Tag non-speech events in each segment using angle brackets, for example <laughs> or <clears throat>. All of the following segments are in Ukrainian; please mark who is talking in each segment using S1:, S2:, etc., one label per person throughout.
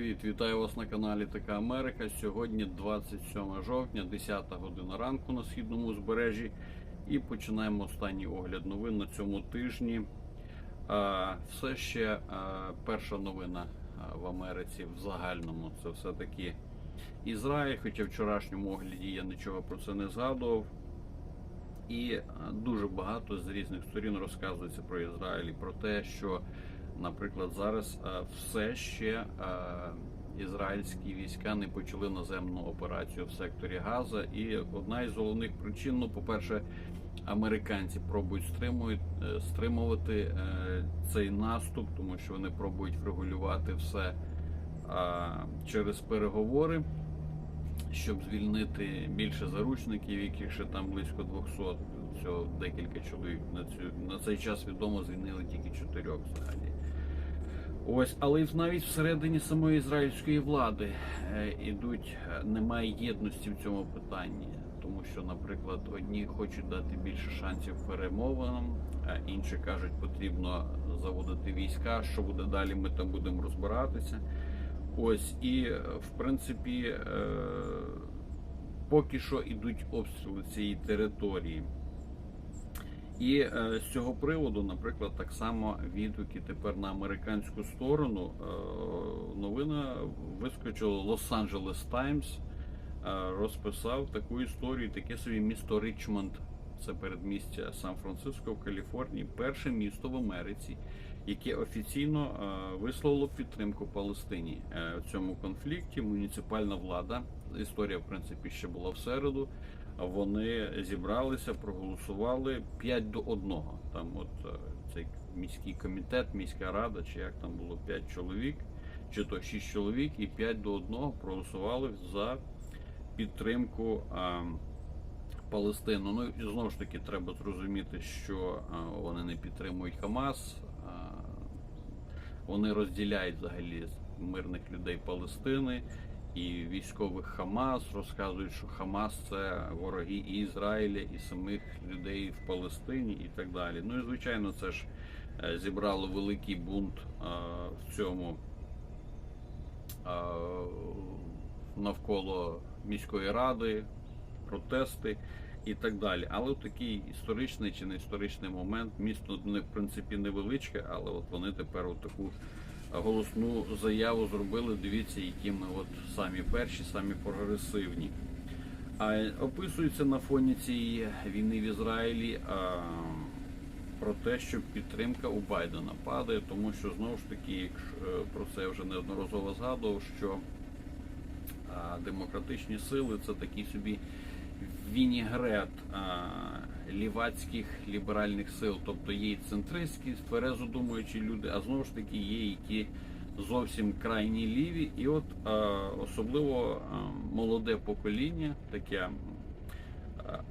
S1: Привіт, вітаю вас на каналі Така Америка. Сьогодні 27 жовтня, 10 година ранку на східному узбережжі. І починаємо останній огляд новин на цьому тижні. Все ще перша новина в Америці в загальному це все-таки Ізраїль. Хоча в вчорашньому огляді я нічого про це не згадував. І дуже багато з різних сторін розказується про Ізраїль і про те, що, наприклад, зараз все ще ізраїльські війська не почали наземну операцію в секторі Газа. І одна із головних причин, ну, по-перше, американці пробують стримують, е, стримувати е, цей наступ, тому що вони пробують врегулювати все через переговори щоб звільнити більше заручників, яких ще там близько 200, всього декілька чоловік на цю на цей час відомо звільнили тільки чотирьох взагалі. Ось, але навіть всередині самої ізраїльської влади е, ідуть, е, немає єдності в цьому питанні, тому що, наприклад, одні хочуть дати більше шансів перемовинам, а інші кажуть, потрібно заводити війська. Що буде далі? Ми там будемо розбиратися. Ось і е, в принципі е, поки що йдуть обстріли цієї території. І е, з цього приводу, наприклад, так само відгуки тепер на американську сторону. Новина вискочила Лос-Анджелес Таймс, розписав таку історію, таке собі місто Річмонд. Це передмістя Сан-Франциско в Каліфорнії, перше місто в Америці, яке офіційно е, висловило підтримку Палестині е, в цьому конфлікті. Муніципальна влада, історія в принципі ще була в середу. Вони зібралися, проголосували 5 до 1. Там, от е, цей міський комітет, міська рада, чи як там було 5 чоловік, чи то 6 чоловік, і 5 до 1 проголосували за підтримку. е, Палестину. Ну і знову ж таки треба зрозуміти, що а, вони не підтримують Хамас, а, вони розділяють взагалі мирних людей Палестини і військових Хамас розказують, що Хамас це вороги і Ізраїля, і самих людей в Палестині, і так далі. Ну і звичайно, це ж е, зібрало великий бунт а, в цьому. а, Навколо міської ради, протести і так далі. Але в такий історичний чи не історичний момент місто в принципі невеличке, але от вони тепер от таку голосну заяву зробили. Дивіться, які ми от самі перші, самі прогресивні. А описується на фоні цієї війни в Ізраїлі а, про те, що підтримка у Байдена падає, тому що знову ж таки, якщо про це я вже неодноразово згадував, що демократичні сили це такі собі вінігрет лівацьких ліберальних сил, тобто є і центристські, тверезо думаючі люди, а знову ж таки є які зовсім крайні ліві, і от особливо молоде покоління, таке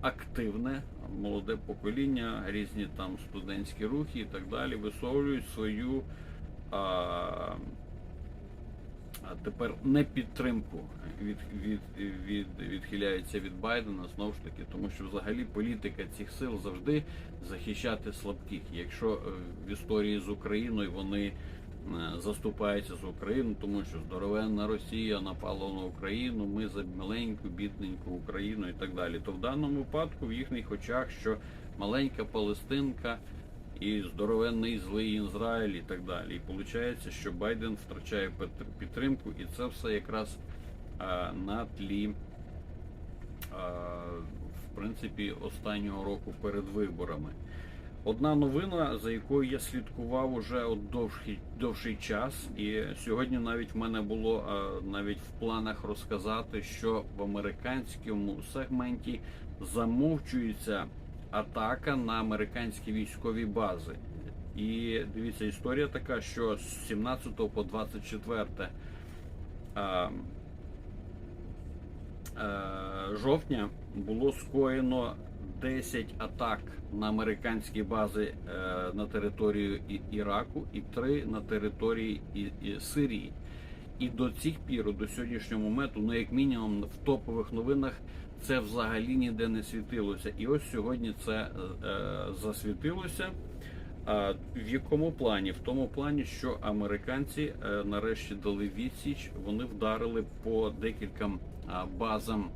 S1: активне молоде покоління, різні там студентські рухи і так далі, висловлюють свою. А, тепер не підтримку від, від, від, відхиляються від Байдена знову ж таки, тому що взагалі політика цих сил завжди захищати слабких. Якщо е, в історії з Україною вони е, заступаються з Україну, тому що здоровенна Росія напала на Україну, ми за маленьку, бідненьку Україну і так далі. То в даному випадку в їхніх очах, що маленька Палестинка і здоровенний злий Ізраїль і так далі. І виходить, що Байден втрачає підтримку, і це все якраз а, на тлі, а, в принципі, останнього року перед виборами. Одна новина, за якою я слідкував уже от довший, довший час, і сьогодні навіть в мене було навіть в планах розказати, що в американському сегменті замовчується атака на американські військові бази. І дивіться, історія така, що з 17 по 24 а, а, жовтня було скоєно 10 атак на американські бази е, на територію Іраку і 3 на території І- І- Сирії. І до цих пір, до сьогоднішнього моменту, ну як мінімум в топових новинах, це взагалі ніде не світилося. І ось сьогодні це е, засвітилося. А в якому плані? В тому плані, що американці е, нарешті дали відсіч, вони вдарили по декільком а, базам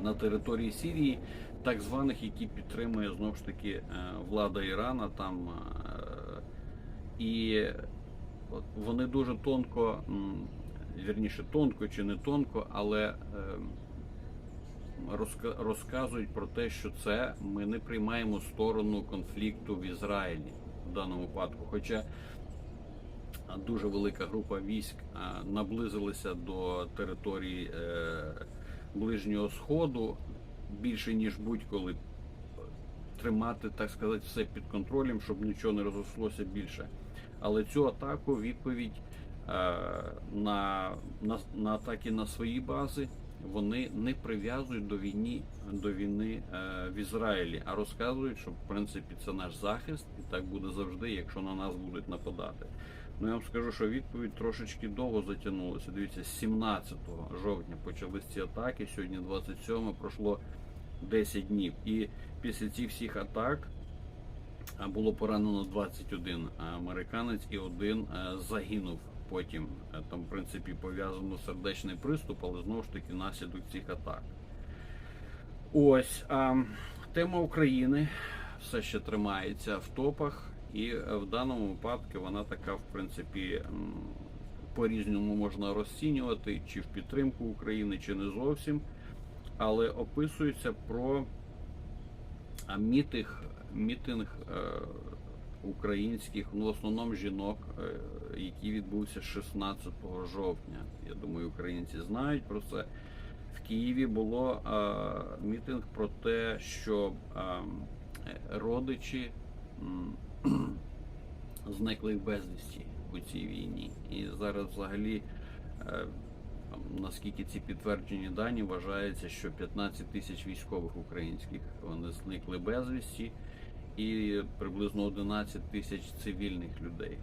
S1: на території Сирії, так званих, які підтримує знову ж таки е, влада Ірана. Там е, і от вони дуже тонко, вірніше, тонко чи не тонко, але. Е, розказують про те, що це ми не приймаємо сторону конфлікту в Ізраїлі в даному випадку. Хоча дуже велика група військ наблизилася до території е, Ближнього Сходу більше ніж будь-коли тримати, так сказати, все під контролем, щоб нічого не розрослося більше. Але цю атаку відповідь е, на, на, на атаки на свої бази вони не прив'язують до війни до війни е, в Ізраїлі, а розказують, що в принципі це наш захист, і так буде завжди, якщо на нас будуть нападати. Ну я вам скажу, що відповідь трошечки довго затягнулася. Дивіться, 17 жовтня почались ці атаки. Сьогодні 27 пройшло 10 днів. І після цих всіх атак було поранено 21 американець і один е, загинув. Потім Е, там, в принципі, пов'язано сердечний приступ, але знову ж таки внаслідок цих атак. Ось а, тема України все ще тримається в топах, і е, в даному випадку вона така, в принципі, по-різному можна розцінювати, чи в підтримку України, чи не зовсім. Але описується про мітинг, мітинг е, українських, ну в основному жінок, е, який відбувся 16 жовтня. Я думаю, українці знають про це. В Києві було е, мітинг про те, що е, родичі м, <clears throat> зникли безвісті у цій війні. І зараз взагалі. е, Наскільки ці підтверджені дані вважається, що 15 тисяч військових українських вони зникли безвісті, і приблизно 11 тисяч цивільних людей.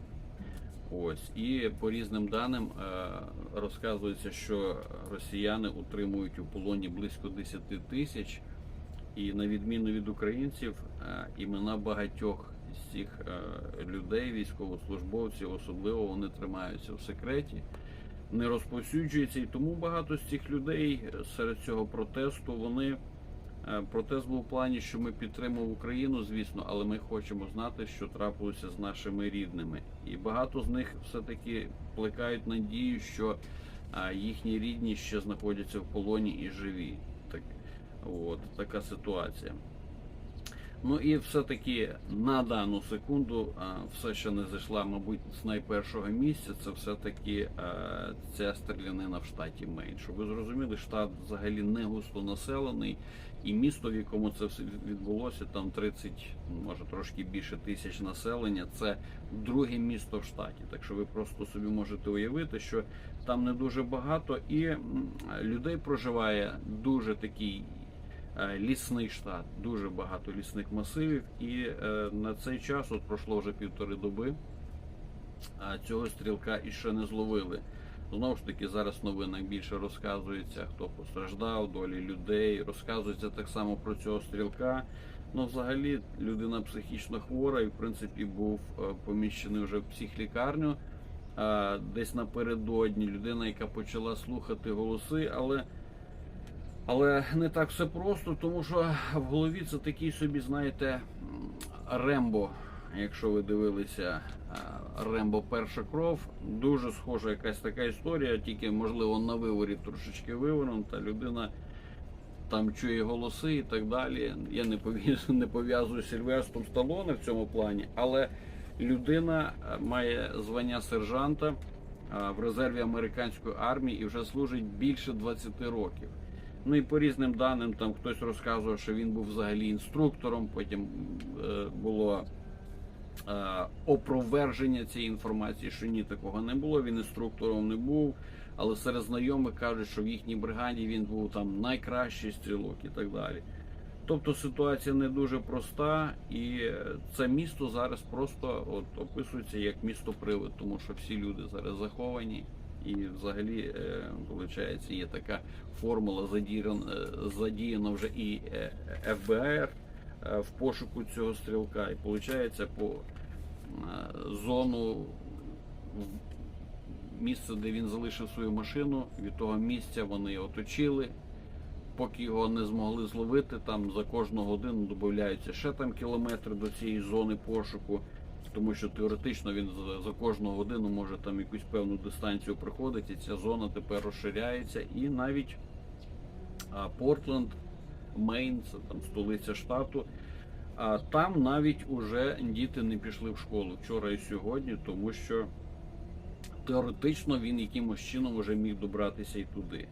S1: Ось і по різним даним е, розказується, що росіяни утримують у полоні близько 10 тисяч, і на відміну від українців, е, імена багатьох з цих е, людей, військовослужбовців, особливо вони тримаються в секреті, не розповсюджуються, і тому багато з цих людей серед цього протесту вони. Е, Протест був в плані, що ми підтримуємо Україну, звісно, але ми хочемо знати, що трапилося з нашими рідними. І багато з них все-таки плекають надію, що їхні рідні ще знаходяться в полоні і живі. Так, от, така ситуація. Ну і все-таки на дану секунду все ще не зайшла, мабуть, з найпершого місця. Це все-таки ця стрілянина в штаті Мейн. Щоб ви зрозуміли, штат взагалі не густо населений, і місто, в якому це все відбулося, там 30, може трошки більше тисяч населення. Це друге місто в штаті. Так що ви просто собі можете уявити, що там не дуже багато, і людей проживає дуже такий е, лісний штат, дуже багато лісних масивів. І е, на цей час, от пройшло вже півтори доби, цього стрілка іще не зловили. Знову ж таки, зараз в новинах більше розказується, хто постраждав, долі людей. Розказується так само про цього стрілка. Ну, взагалі, людина психічно хвора і, в принципі, був е, поміщений вже в психлікарню е, десь напередодні. Людина, яка почала слухати голоси, але, але не так все просто, тому що в голові це такий собі, знаєте, Рембо. Якщо ви дивилися Рембо Перша кров, дуже схожа якась така історія, тільки можливо на виворі трошечки вивернута. Людина там чує голоси і так далі. Я не не пов'язую з Сильвестром Сталоне в цьому плані, але людина е, має звання сержанта е, в резерві американської армії і вже служить більше 20 років. Ну і по різним даним там хтось розказував, що він був взагалі інструктором. Потім е, було е, опроверження цієї інформації, що ні, такого не було. Він інструктором не був. Але серед знайомих кажуть, що в їхній бригаді він був там найкращий стрілок і так далі. Тобто ситуація не дуже проста, і е, це місто зараз просто от описується як місто привид, тому що всі люди зараз заховані. І взагалі, е, виходить, є така формула задіяна, задіяна вже і е, ФБР, е, в пошуку цього стрілка. І виходить, по е, зону місце, де він залишив свою машину, від того місця вони оточили. Поки його не змогли зловити, там за кожну годину додаються ще там кілометри до цієї зони пошуку, тому що теоретично він за, кожну годину може там якусь певну дистанцію проходити. Ця зона тепер розширяється, і навіть Портленд, Мейн, це там столиця штату. А там навіть уже діти не пішли в школу вчора і сьогодні, тому що теоретично він якимось чином вже міг добратися і туди.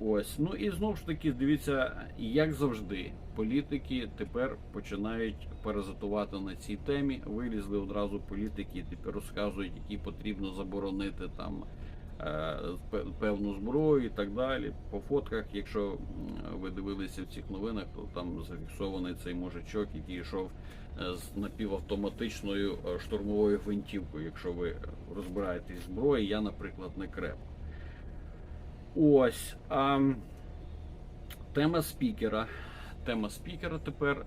S1: Ось, ну і знову ж таки, дивіться, як завжди, політики тепер починають паразитувати на цій темі. Вилізли одразу політики, тепер розказують, які потрібно заборонити там певну зброю і так далі. По фотках, якщо ви дивилися в цих новинах, то там зафіксований цей мужичок, який йшов е, з напівавтоматичною е, штурмовою гвинтівкою. Якщо ви розбираєтесь в зброї, я, наприклад, не креп. Ось. А, тема спікера. Тема спікера тепер.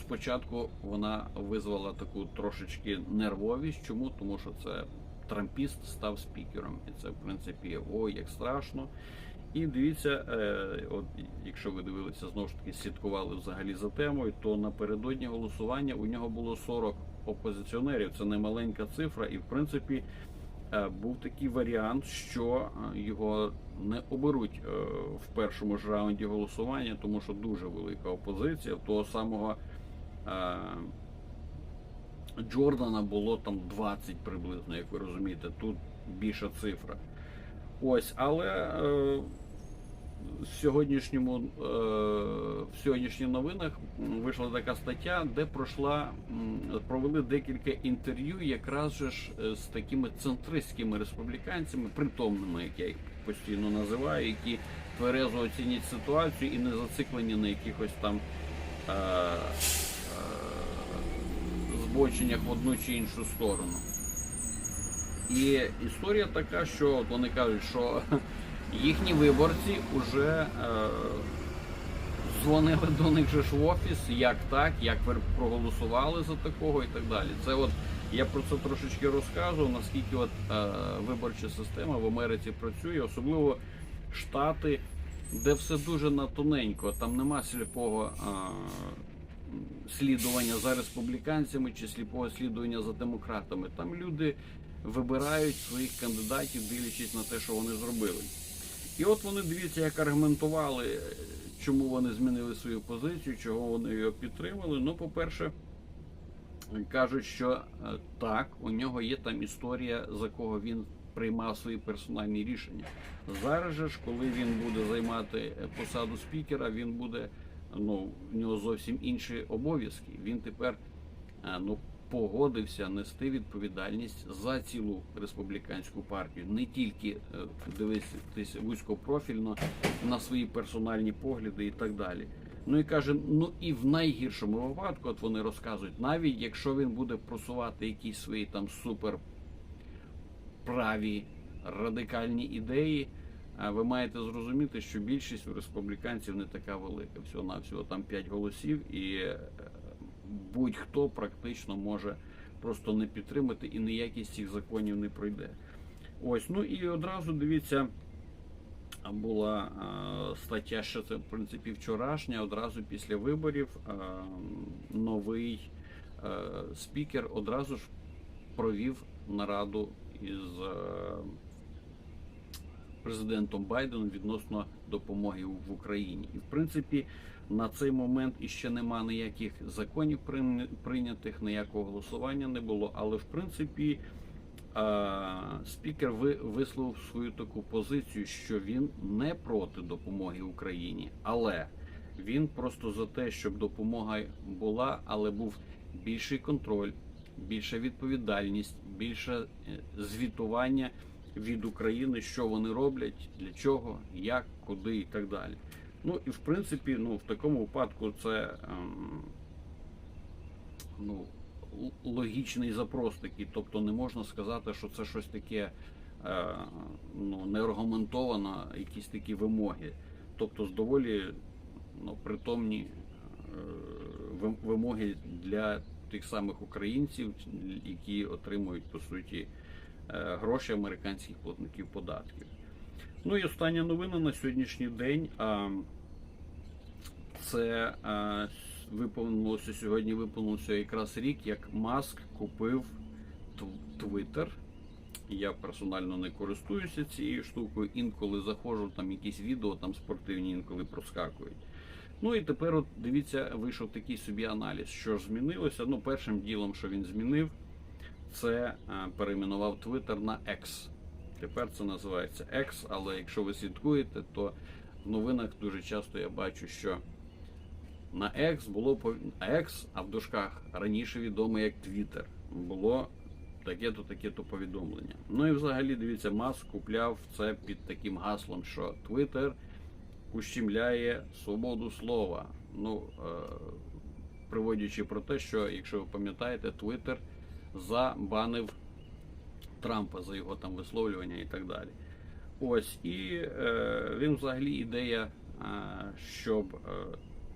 S1: Спочатку вона визвала таку трошечки нервовість. Чому? Тому що це трампіст став спікером. І це, в принципі, ой, як страшно. І дивіться, е, от якщо ви дивилися знову ж таки, слідкували взагалі за темою, то напередодні голосування у нього було 40 опозиціонерів. Це не маленька цифра, і в принципі е, був такий варіант, що е, його не оберуть в першому ж раунді голосування, тому що дуже велика опозиція. Того самого Джордана було там 20 приблизно, як ви розумієте. Тут більша цифра. Ось, але е, в сьогоднішньому е, в сьогоднішніх новинах вийшла така стаття, де пройшла провели декілька інтерв'ю, якраз же ж е, з такими центристськими республіканцями, притомними, як я їх постійно називаю, які тверезо оцінять ситуацію і не зациклені на якихось там е, збоченнях в одну чи іншу сторону. І історія така, що от вони кажуть, що <laughs> їхні виборці вже е, дзвонили до них же ж в офіс, як так, як ви проголосували за такого і так далі. Це от я про це трошечки розказував, наскільки от е, виборча система в Америці працює, особливо штати, де все дуже на тоненько, там нема сліпого. Е, слідування за республіканцями чи сліпого слідування за демократами. Там люди вибирають своїх кандидатів, дивлячись на те, що вони зробили. І от вони дивіться, як аргументували, е, чому вони змінили свою позицію, чого вони його підтримали. Ну, по-перше, кажуть, що е, так, у нього є там історія, за кого він приймав свої персональні рішення. Зараз же ж, коли він буде займати е, посаду спікера, він буде ну, в нього зовсім інші обов'язки. Він тепер е, ну, погодився нести відповідальність за цілу республіканську партію, не тільки е, дивитися вузькопрофільно на свої персональні погляди і так далі. Ну і каже, ну і в найгіршому випадку, от вони розказують, навіть якщо він буде просувати якісь свої там супер праві радикальні ідеї, ви маєте зрозуміти, що більшість республіканців не така велика. Всього навсього там 5 голосів, і е, будь-хто практично може просто не підтримати, і ніякість цих законів не пройде. Ось, ну і одразу дивіться. Була е, стаття, що це в принципі вчорашня, одразу після виборів е, новий е, спікер одразу ж провів нараду із е, президентом Байденом відносно допомоги в Україні. І в принципі на цей момент іще нема ніяких законів прийня- прийнятих, ніякого голосування не було. Але в принципі спікер ви- висловив свою таку позицію, що він не проти допомоги Україні, але він просто за те, щоб допомога була, але був більший контроль, більша відповідальність, більше е, звітування від України, що вони роблять, для чого, як, куди і так далі. Ну і в принципі, ну в такому випадку це ем, ну, логічний запрос такий. Тобто не можна сказати, що це щось таке е, ну, неаргументовано, якісь такі вимоги. Тобто з доволі ну, притомні е, вимоги для тих самих українців, які отримують по суті гроші американських платників податків. Ну і остання новина на сьогоднішній день. Це виповнилося сьогодні. Виповнився якраз рік, як Маск купив Твіттер. Я персонально не користуюся цією штукою. Інколи заходжу, там якісь відео там спортивні інколи проскакують. Ну і тепер, от дивіться, вийшов такий собі аналіз, що ж змінилося. Ну, першим ділом, що він змінив, це перейменував Twitter на X. Тепер це називається X, але якщо ви слідкуєте, то в новинах дуже часто я бачу, що на X було X, а в дужках раніше відомо як Twitter, було таке-то, таке-то повідомлення. Ну і взагалі, дивіться, Маск купляв це під таким гаслом, що Twitter ущемляє свободу слова. Ну, е, приводячи про те, що, якщо ви пам'ятаєте, Twitter забанив Трампа за його там висловлювання і так далі. Ось, і е, він взагалі ідея, е, щоб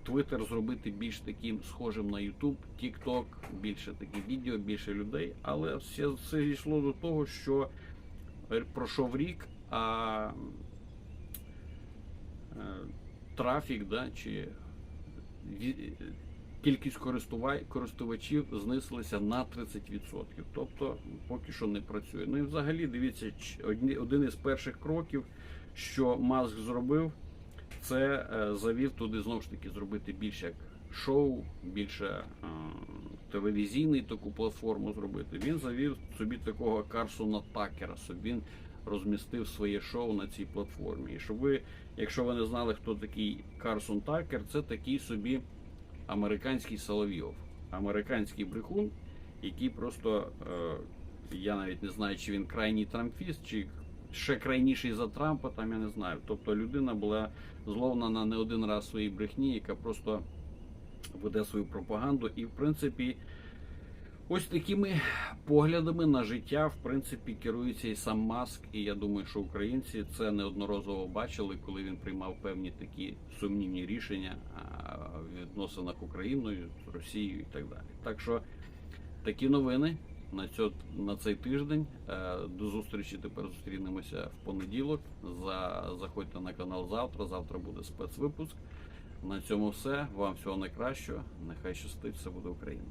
S1: Twitter зробити більш таким схожим на YouTube, TikTok, більше таких відео, більше людей. Але все це йшло до того, що пройшов рік, а е, трафік, да, чи кількість користувачів знизилася на 30%. Тобто поки що не працює. Ну і взагалі дивіться, один із перших кроків, що Маск зробив, це е, завів туди знову ж таки зробити більше як шоу, більше е, телевізійний таку платформу зробити. Він завів собі такого Карсона Такера, щоб він розмістив своє шоу на цій платформі. І щоб ви, якщо ви не знали, хто такий Карсон Такер, це такий собі американський Соловйов, американський брехун, який просто е, я навіть не знаю, чи він крайній трампіст, чи ще крайніший за Трампа, там я не знаю. Тобто людина була зловна не один раз своїй брехні, яка просто веде свою пропаганду. І в принципі, ось такими поглядами на життя, в принципі, керується і сам Маск. І я думаю, що українці це неодноразово бачили, коли він приймав певні такі сумнівні рішення в відносинах Україною, Росією і так далі. Так що такі новини на цьо, на цей тиждень. Е, До зустрічі тепер зустрінемося в понеділок. За заходьте на канал завтра. Завтра буде спецвипуск. На цьому все. Вам всього найкращого. Нехай щастить, все буде Україна.